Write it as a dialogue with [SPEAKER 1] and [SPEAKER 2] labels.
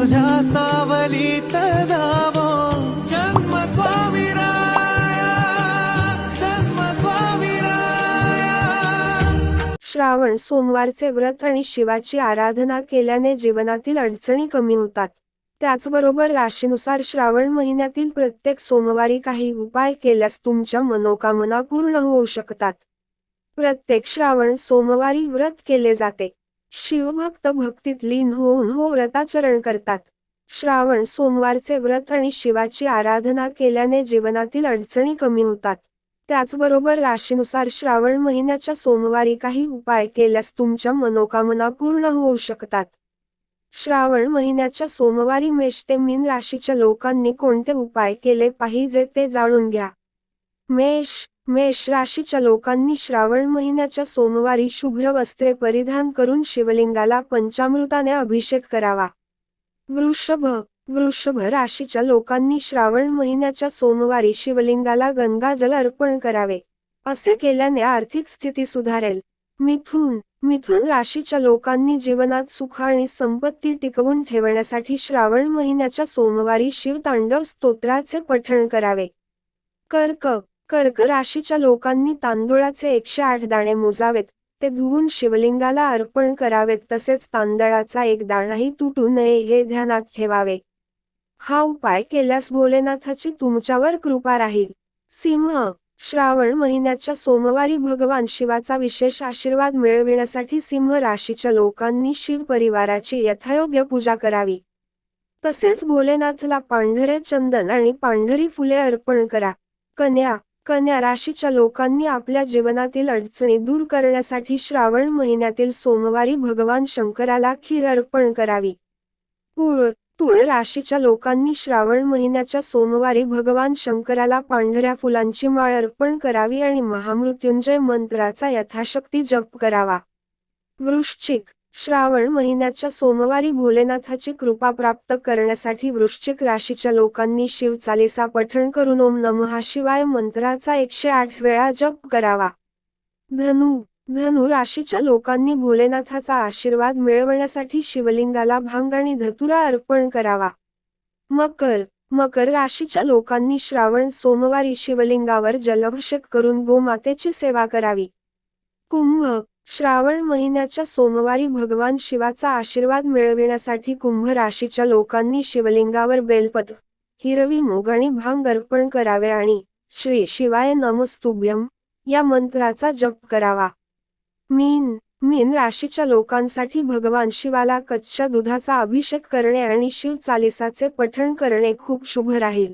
[SPEAKER 1] तुझ्या सावलीत जावो. जन्म स्वामी जन्म स्वामी
[SPEAKER 2] श्रावण सोमवारचे व्रत आणि शिवाची आराधना केल्याने जीवनातील अडचणी कमी होतात. त्याचबरोबर राशीनुसार श्रावण महिन्यातील प्रत्येक सोमवारी काही उपाय केल्यास तुमच्या मनोकामना पूर्ण होऊ शकतात. प्रत्येक श्रावण सोमवारी व्रत केले जाते. शिवभक्त भक्तीत लीन होऊन हो व्रताचरण करतात. श्रावण सोमवारचे व्रत आणि शिवाची आराधना केल्याने जीवनातील अडचणी कमी होतात. त्याचबरोबर राशीनुसार श्रावण महिन्याच्या सोमवारी काही उपाय केल्यास तुमच्या मनोकामना पूर्ण होऊ शकतात. श्रावण महिन्याच्या सोमवारी मेष ते मीन राशीच्या लोकांनी कोणते उपाय केले पाहिजे ते जाणून घ्या. मेष मेष राशीच्या लोकांनी श्रावण महिन्याच्या सोमवारी शुभ्र वस्त्रे परिधान करून शिवलिंगाला पंचामृताने अभिषेक करावा. वृषभ वृषभ राशीच्या लोकांनी श्रावण महिन्याच्या सोमवारी शिवलिंगाला गंगाजल अर्पण करावे. असे केल्याने आर्थिक स्थिती सुधारेल. मिथुन मिथुन राशीच्या लोकांनी जीवनात सुख आणि संपत्ती टिकवून ठेवण्यासाठी श्रावण महिन्याच्या सोमवारी शिवतांडव स्तोत्राचे पठण करावे. कर्क कर्क राशीच्या लोकांनी तांदुळाचे एकशे आठ दाणे मोजावेत ते धुवून शिवलिंगाला अर्पण करावेत तसेच तांदळाचा एक दाणाही तुटू नये हे ध्यानात ठेवावे. हा उपाय केल्यास भोलेनाथाची तुमच्यावर कृपा राहील. सिंह श्रावण महिन्याच्या सोमवारी भगवान शिवाचा विशेष आशीर्वाद मिळविण्यासाठी सिंह राशीच्या लोकांनी शिव परिवाराची यथायोग्य पूजा करावी. तसेच भोलेनाथला पांढरे चंदन आणि पांढरी फुले अर्पण करा. कन्या कन्या राशीच्या लोकांनी आपल्या जीवनातील अडचणी दूर करण्यासाठी श्रावण महिन्यातील सोमवारी भगवान शंकराला खीर अर्पण करावी. तुळ तुळ राशीच्या लोकांनी श्रावण महिन्याच्या सोमवारी भगवान शंकराला पांढऱ्या फुलांची माळ अर्पण करावी आणि महामृत्युंजय मंत्राचा यथाशक्ती जप करावा. वृश्चिक श्रावण महिन्याच्या सोमवारी भोलेनाथाची कृपा प्राप्त करण्यासाठी वृश्चिक राशीच्या लोकांनी शिवचालिसा पठण करून ओम नमः शिवाय मंत्राचा एकशे आठ वेळा जप करावा. धनु धनु राशीच्या लोकांनी भोलेनाथाचा आशीर्वाद मिळवण्यासाठी शिवलिंगाला भांग आणि धतुरा अर्पण करावा. मकर मकर राशीच्या लोकांनी श्रावण सोमवारी शिवलिंगावर जलाभिषेक करून गोमातेची सेवा करावी. कुंभ श्रावण महिन्याच्या सोमवारी भगवान शिवाचा आशीर्वाद मिळविण्यासाठी कुंभ राशीच्या लोकांनी शिवलिंगावर बेलपद हिरवी मूग आणि भांग अर्पण करावे आणि श्री शिवाय नमस्तुभ्यम या मंत्राचा जप करावा. मीन मीन राशीच्या लोकांसाठी भगवान शिवाला कच्च्या दुधाचा अभिषेक करणे आणि शिव चालिसाचे पठण करणे खूप शुभ राहील.